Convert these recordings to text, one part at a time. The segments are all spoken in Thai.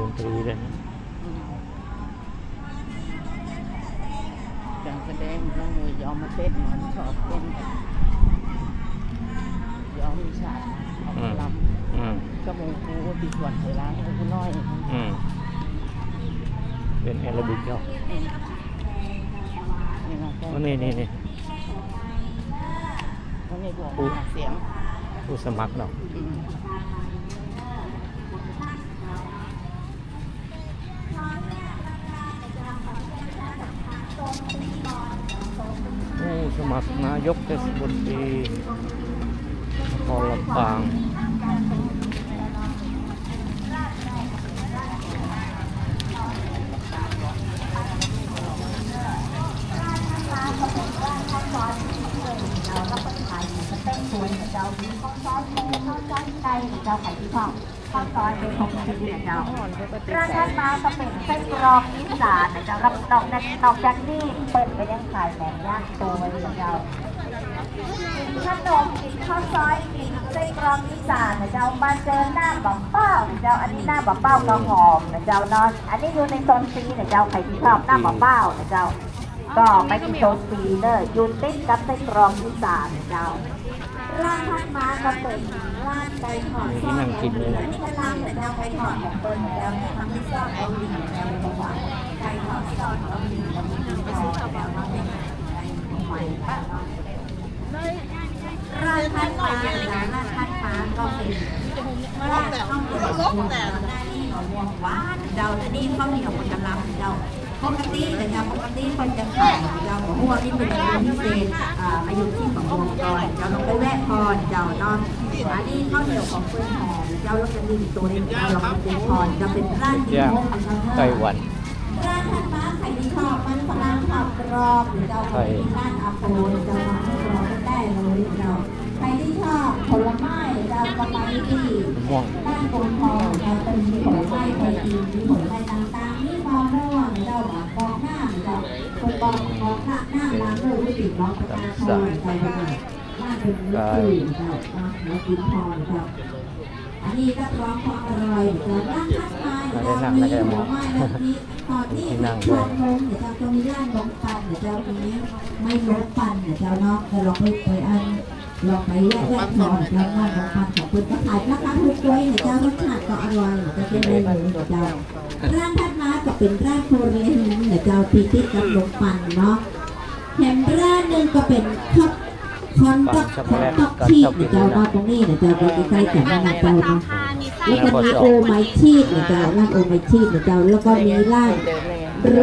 ดนตรีเลยนะการแสดงน้องมวยยอมมาเต้นมันชอบเต้นยอมมีฉากเอามาลอืมำก็มงกูติดส่วนเวลาให้กูน้อยอืมเป็นแอโรบิกเนาะนี่นะก็อ๋อนี่นี่นี่เขาในบอกว่าเสียงผู้สมัครเนาะ อืม ผู้ สมัครนายกเทศมนตรีนครลำปางเจ้าไข่ที่ชอบ ข้าวซอยเป็นของที่เนี่ยเจ้ากร้านใจท่านมาก็เป็นไส้กรอกอีสานนะเจ้ารับนอกจากนอกจากนี้เปิดไปยังขายแหนมย่างตัวไว้เลยเจ้ากินขนมกินข้าวซอยกินไส้กรอกอีสานนะเจ้ามาเจอหน้าบักเป้านะเจ้าอันนี้หน้าบักเป้ากระหอมนะเจ้านอนอันนี้อยู่ในโซนซีนะเจ้าใครที่ชอบหน้าบักเป้านะเจ้าก็ไปที่โซนซีเนอะอยูติดกับไส้กรอกอีสานนะเจ้า ร้านทัดมาก็เป็นร้านไก่ทอดนี่นั่งกินเลยนี่ก็ร้านเหมือนเราไก่ทอดแบบเปิ้ลเหมือนเราทำที่ซอสเกาหลีแนวประวัติไก่ทอดซอสเกาหลีแล้วมีที่ทอดแล้วก็เป็นไก่ใหม่ร้านทัดมาร้านทัดมาก็เป็นร้านข้าวเหนียวลกแต่ได้นี่หอมหวานเดาแต่นี่ข้าวเหนียวมันกำลังเดา ปกติแต่ยาปกติคนจะขายเดาหัวนี่เป็นเมนูพิเศษอ่ามาอยู่ที่ของวงก่อนเจ้าลงไปแวะก่อนเจ้าเนอนอันนี้ข้าวเหนียวของเพื่อนหอมเจ้าแล้วจะมีตัวนี้เจ้าลองไปเป็นพรจะเป็นร้านที่ย่างโมกของเจ้าไต้หวันร้านทันมาไข่ที่ชอบมันฝรั่งทอดกรอบหรือเจ้าไข่ร้านอาโปนเจ้ามาให้กรอบก็ได้เลยเจ้าใครที่ชอบผลไม้เจ้าก็ไปที่มะม่วงบ้านกงทองเราเป็นมีผลไม้ไทยจีนมีผลไม้ต่างๆนี่มะม่วงเจ้าหมากกองหน้าเจ้าคนกองกองหน้าหน้าร้านเลยวิติร้องประชาชนใจประมาณบ้านเป็นมือตื่นเจ้าอะแล้วกินทองเจ้าอันนี้ก็ร้องความอร่อยเจ้าร้านทักทายเจ้ามีผลไม้และมีตอนนี้ชอนนมเดี๋ยเจ้าก็มีย่างนมปันเดี๋ยวเจ้ามีไม่ลดปันเดี๋ยเจ้าเนาะจะลองไปไปอัน ลองไปแยกแยกทองแล้วว่าของพันของคุณก็ขายราคาถูกด้วยเนี่ยเจ้ารสชาติก็อร่อยจะเป็นได้เลยเนี่ยเจ้าร้านทัดมาก็เป็นร้านโคเรียนเนี่ยเจ้าตีติดกับลงปันเนาะแถมร้านหนึ่งก็เป็นคัพคอนตักคอนตักชีสเนี่ยเจ้าเนาะตรงนี้เนี่ยเจ้าไปใกล้ๆกับร้านเจ้าเนาะแล้วก็มีโอไมชีสเนี่ยเจ้าร้านโอไมชีสเนี่ยเจ้าแล้วก็มีร้านเดินเลย โร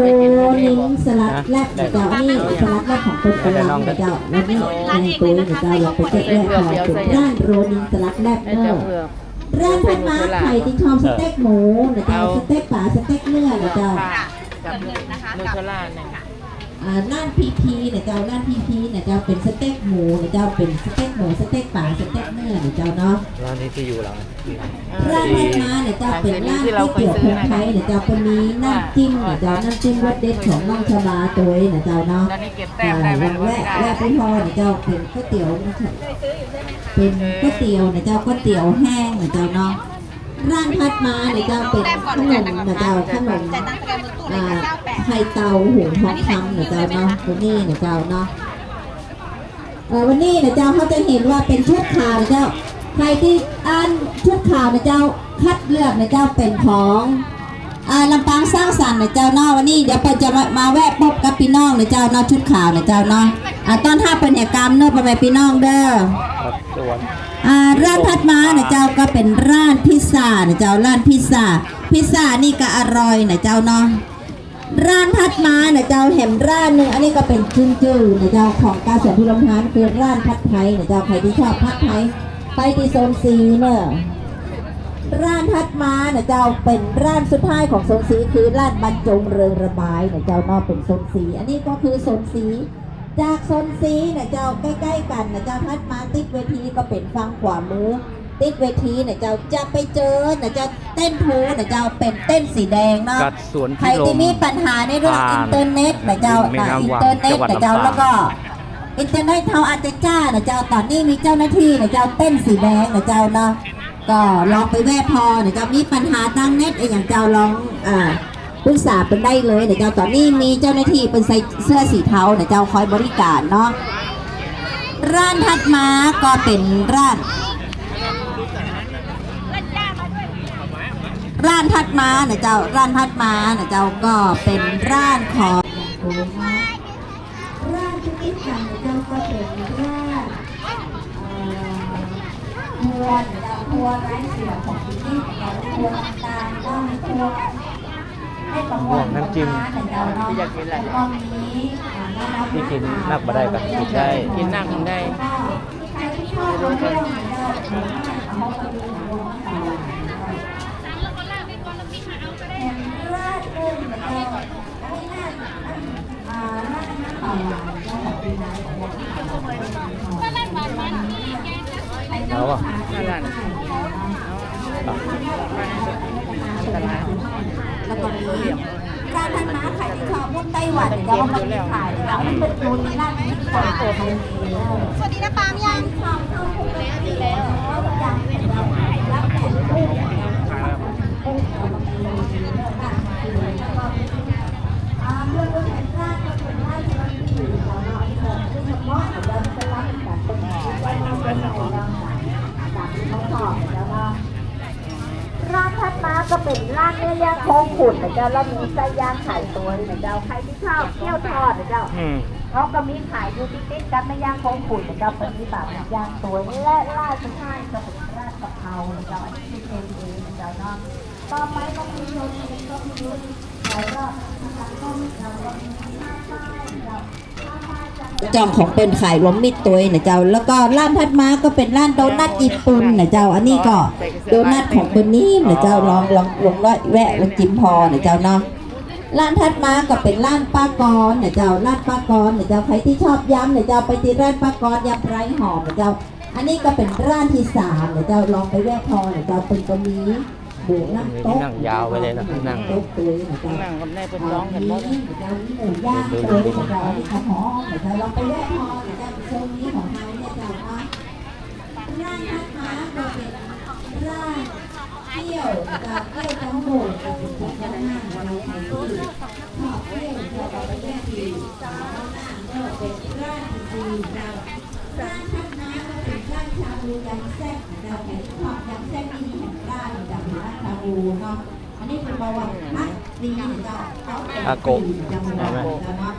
นินสลัดแลบเนี่ยเจ้านี่สลัดแลบของคนกลางเนี่ยเจ้าแล้วนี่เป็นตัวเนี่ยเจ้าเราไปแกะแยกของเป็นร้านโรนินสลัดแลบได้เนจะอะเพื่อร้านพันมาไข่ที่ชอบสเต็กหมูเนี่ยเจ้าสเต็กป่าสเต็กเนื้อเนี่ยเจ้ากับนูเทลล่าเนี่ยอ่า ร้านพีพีเนี่ยเจ้าร้านพีพีเนี่ยเจ้าเป็นสเต็กหมูเนี่ยเจ้าเป็นสเต็กหมูสเต็กป่าสเต็กเนื้อเนี่ยเจ้าเนาะร้านนี้ที่อยู่หลังร้านพันมาเนี่ยเจ้าเป็นร้านที่เกี่ยวกับไทยเนี่ยเจ้าก็มีน้ำจิ้มเนี่ยเจ้าน้ำจิ้มรสเด็ดของน้องชบาตัวเองเนี่ยเจ้าเนาะตอนนี้เก็บแต้อ่ามได้ไหมวันแรกแรกไม่พอเนี่ยเจ้าเป็นก๋วยเตี๋ยวนะครับเป็นก๋วยเตี๋ยวเนี่ยเจ้าก๋วยเตี๋ยวแห้งเนี่ยเจ้าเนาะร้านพัดมาเนี่ยเจ้าเป็นขนมเนี่ยเจ้าขนมอ่า ไข่เตาหุงทองคำเนี่ยเจ้าเนาะตัวนี้เนี่ยเจ้าเนาะเอ่อวันนี้เนี่ยเจ้าเขาจะเห็นว่าเป็นชุดขาวเนี่ยเจ้า ใครที่อ่านชุดขาวเนี่ยเจ้าคัดเลือกเนี่ยเจ้าเป็นของอ่าลำปางสร้างสรรค์นะเจ้าเนาะวันนี้เดี๋ยวไปจะมามาแวะพบกับพี่น้องนะเจ้าเนาะชุดขาวนะเจ้าเนาะอ่าตอนท่าเป็นเหตุกรรมเนาะไปไปพี่น้องเด้อครับสวนอ่าร้านพัดมานะเจ้าก็เป็นร้านพิซซ่านะเจ้าร้านพิซซ่าพิซซ่านี่ก็อร่อยนะเจ้าเนาะ ร้านพัดมานะเจ้าแหมร้านหนึ่งอันนี้ก็เป็นชื่นจื่อนะเจ้าของกาสวนพิรมทานคือร้านพัดไทยนะเจ้าใครที่ชอบพัดไทยไปที่โซนซีเนอะร้านทัดมาเนี่ยเจ้าเป็นร้านสุดท้ายของโซนสีคือร้านบรรจงเริงระบายเนี่ยเจ้านอกเป็นโซนสีอันนี้ก็คือโซนสีจากโซนสีเนี่ยเจ้าใกล้ ๆ กันเนี่ยเจ้าทัดมาติดเวทีก็เป็นฝั่งขวามือ ติดเวทีเนี่ยเจ้าจะไปเจอเนี่ยเจ้าเต้นโพเนี่ยเจ้าเป็นเต้นสีแดงเนาะกัดสวนใครพิลที่ม มีปัญหาในเรื่องผ่านอินเทอร์เน็ตนะเจ้าแม่น่ะน้ำอินวังเทอร์เน็ตจังหวัดนะเจ้าลำปางแล้วก็อินเทอร์เน็ตเท่าอาจจะจ้านะเจ้าตอนนี้มีเจ้าหน้าที่นะเจ้าเต้นสีแดงนะเจ้าเนาะก็ลองไปแวะพอเดี๋ยวจะมีปัญหาตั้งเน็ตไอ้อย่างเจ้าลองอ่าปรึกษาเป็นได้เลยเดี๋ยวเจ้าตอนนี้มีเจ้าหน้าที่เป็นใส่เสื้อสีเทาเดี๋ยวเจ้าคอยบริการเนาะ ร้านทัดมาก็เป็นร้าน ร้านทัดมาเนะเจ้าร้านทัดมาเนะเจ้าก็เป็นร้านของร้านที่ติดกันเจ้าก็เป็นร้านครัวเจ้าครัวไร้เสียของที่นี่เจ้าครัวต่างก็มีทัวให้ประมวลน้ำจิ้มเจ้าเนาะพี่อยากกินอะไรก็มีอ่าน้ำที่กินนักบ่ได้กับกินได้กินนั่งกันได้ เหมือนเดิมอันนี้น่าอ่าราดน้ำเปล่าหวานแล้วของปีนายของวันที่เขาบอกว่าแล้วอะนั่นแหละตลาดแล้วก็มีร้านท่านม้าขายที่ชอบพวกไต้หวันเดี๋ยวเอามาขายแล้วมันเป็นโรนีร้านนี้ขายตัวเขาเองสวัสดีนะปาล์มยังชอบเข้าคุกแล้วแล้วอย่างเป็นเรารับแต่กุ้งกุ้งเอามากินเลยแล้วก็อ่าเรื่องเรื่องการสร้างก็เป็นร้านที่เราอยู่เราเนาะโดยเฉพาะเราจะรับแบบเป็นไว้เราเป็นเราเราจากที่เขาสอบแล้วก็ร้านทัดมาก็เป็นร้านเนื้อย่างโคงขุ่นนะเจ้าแล้วมีไส้ย่างไข่ตัวนะเจ้าใครที่ชอบเที่ยวทอดนะเจ้าอืม เขาก็มีขายอยู่ติดๆกันไม่ย่างโคงขุ่นนะเจ้าเป็นมีแบบย่างตัวและราดสุดท้ายก็เป็นราดกะเพรานะเจ้าอันนี้คือเองเองนะเจ้าเนาะต่อไปก็มีโยนก็มี จอมของเป็นขายรวมมิตรตัวเองนะเจ้า แล้วก็ร้านทัดมาก็เป็นร้านโดนัทญี่ปุ่นนะเจ้า อันนี้ก็โดนัทของเป็นนี่นะเจ้าลองลองลองร้อยแวะลองจิ้มพอนะเจ้าเนาะร้านทัดมาก็เป็นร้านป้ากรนะเจ้าร้านป้ากรนะเจ้าใครที่ชอบยำนะเจ้าไปที่ร้านป้ากรยำไร้หอมนะเจ้า อันนี้ก็เป็นร้านที่สามนะเจ้าลองไปแวะพอนะเจ้าเป็นก็มีหมู นั่งโต๊ะ นั่งยาวไปเลยนะนั่ง โต๊ะตัวเองนะเจ้า นั่งกันได้เป็นร้องกันหมด หมูย่างตัวนี้ของเราที่เขาหอมเดี๋ยวเราไปแวะพอเดี๋ยวจะช่วงนี้ของเขาเนี่ยจะว่าร่างทัดมาก็เป็นร่างเที่ยวกับเที่ยวจังหวัดกับเป็นที่หน้า เราใช้ที่ชอบเที่ยวเราแท็กเรางเราร่างทัดมาก็เป็นร่างแซ่บที่นี่แห่งร่าจากร้านชาบูเนาะอันนี้เป็นประวัติอะดีเจ้าเขาอาโกะจังหวัดแล้วเนาะ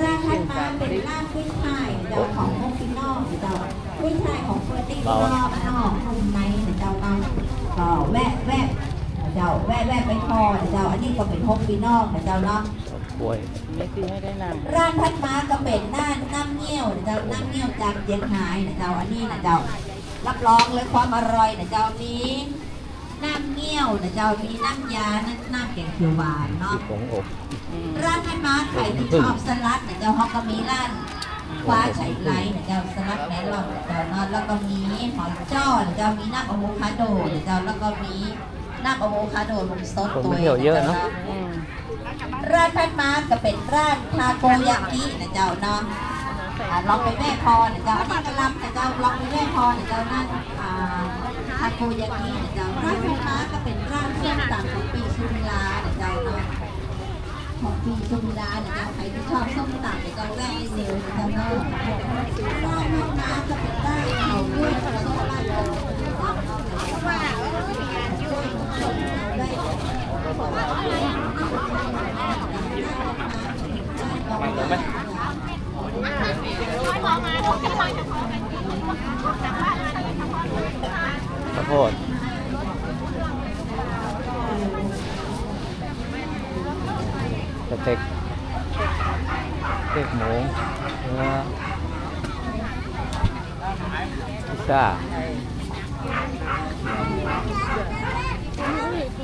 ร้านทัดมาเป็นร้านกุ้ยช่ายเจ้าของโมกินอลเจ้ากุ้ยช่ายของเฟอร์ตี้นอกนอกคุมในเจ้าก็ก็แวะแวะเจ้าแวะแวะไปพอเจ้าอันนี้ก็เป็นโฮมกินอลเจ้าเนาะ กล้วยไม่ซื้อให้ได้นั่งร้านทัดมาก็เป็นน้าน้ำเงี้ยวเจ้าน้ำเงี้ยวจากเจียงไฮ้เจ้าอันนี้นะเจ้ารับรองเลยความอร่อยนะเจ้ามีน้ำเงี้ยวนะเจ้ามีน้ำยาน้ำน้ำแกงเขียวหวานเนาะผงอบอืมร้านทัดมาใครที่ชอบสลัดนะเจ้าเขาก็มีร้านฟ้าไฉไลนะเจ้าสลัดแมลอนนะเจ้าเนาะแล้วก็มีหอมจ้อนะเจ้ามีน้ำอะโวคาโดนะเจ้าแล้วก็มี น้ำอะโวคาโดลงซดคนตัวไปเองเที่ยวเยอะเนาะอืมร้านทัดมาก็เป็นร้านทาโกยากินะเจ้าเนาะอ่าลองไปแม่พอนะเจ้าอันนี้ก็รับนะเจ้าลองไปแม่พอนะเจ้านั่นอ่าทาโกยากินะเจ้าร้านไฟฟ้าก็เป็นร้านเครื่องต่างของปีสุริลานะเจ้าเนาะของปีสุริลานะเจ้าใครที่ชอบส้มตำนะเจ้าแวะได้เลยนะเจ้าเนาะร้านไฟฟ้าก็เป็นร้านเขาด้วยส้มตำ ไหมข้าวโพดสเต็กสเต็กหมูเนื้อพิซซ่า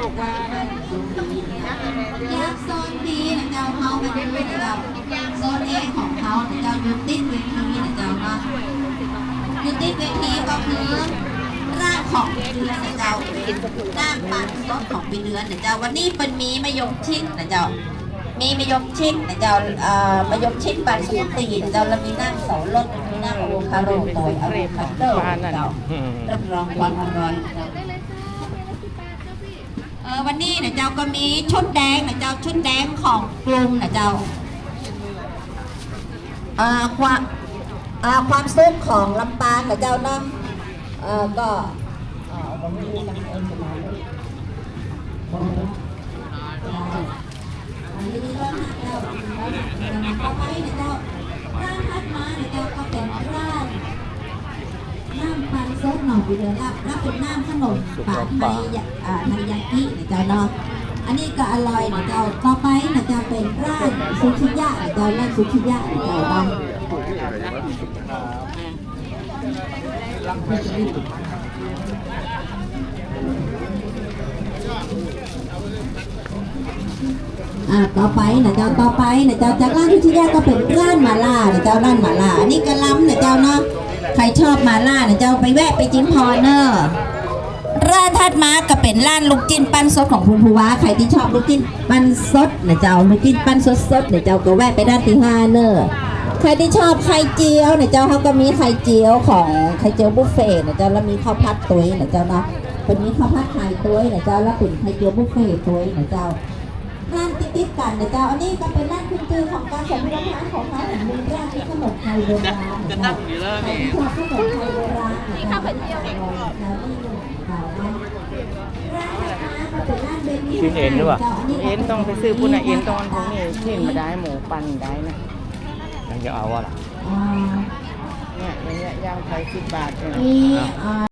ตกว่ายักษ์โซนบีนะเจ้าเฮามันเป็นเจ้าโซนเอของเขานะเจ้ายูติดเวทีนะเจ้าเนาะยูติดเวทีก็คือร่างของปีเดือนนะเจ้าร่างปันซดของปีเดือนนะเจ้าวันนี้เป็นมีมะยงชิดนะเจ้ามีมะยงชิดนะเจ้าเอ่อมะยงชิดปันสุตีนะเจ้าแล้วมีนั่งเสารถมีนั่งอะโวคาโดโตยอะโวคาโดนะเจ้าอืมรับรองความอร่อยนะเจ้าเออวันนี้นะเจ้าก็มีชุดแดงนะเจ้าชุดแดงของกลุ่มนะเจ้าเอ่อความเอ่อความซุปของลำปางนะเจ้าเนาะเอ่อก็เอ่อผมมีลำเองมาอันนี้ก็เจ้าต่อไปนะเจ้าร้านทัดมานะเจ้าก็เป็นร้าน น้ำปันซดหน่อไปเลยรับรับเป็นน้ำขนมปาไทยยะอ่าไทยยากินะเจ้าเนาะอันนี้ก็อร่อยนะเจ้าต่อไปนะเจ้าเป็นร้านซูชิยะนะเจ้าร้านซูชิยะนะเจ้าเนาะอ่าต่อไปนะเจ้าต่อไปนะเจ้าจากร้านซูชิยะก็เป็นร้านมาล่านะเจ้าร้านมาล่าอันนี้ก็ล้ำนะเจ้าเนาะ อบมาล่านะเจ้าไปแวะไปจิ้มพอเนอร์ร้านทัดมาก็เป็นร้านลูกจิ้นปั้นสดของคุณภูวาใครที่ชอบลูกจิ้นปั้นสดนะเจ้าลูกจิ้นปั้นสดสดๆนะเจ้าก็แวะไปด้านที่ห้าเนอะใครที่ชอบไข่เจียวนะเจ้าเขาก็มีไข่เจียวของไข่เจียวบุฟเฟ่ต์นะเจ้าแล้วมีข้าวผัดตุ้ยนะเจ้านะคนนี้ข้าวผัดไข่ตุ้ยนะเจ้าแล้วเป็นไข่เจียวบุฟเฟ่ตุ้ยนะเจ้า ติดๆกันนะเจ้าอันนี้ก็เป็นร้านขึ้นชื่อของการสมรสร้านของเขาของมีร้านที่ขนมไทยโบราณจะตั้งอยู่แล้วนี่ชอบขนมไทยโบราณนี่ข้าวผัดเจียวเองแล้วนี่ข่าวนะชิ้นเอ็นหรือเปล่าเอ็นต้องไปซื้อปุ่นน่ะเอ็นตอนพวกนี้ชิ้นมาได้หมูปั่นได้นะยังจะเอาวะล่ะอ่าเนี่ยอย่างเงี้ยย่างไทยสิบบาทเนี่ยมีอ่า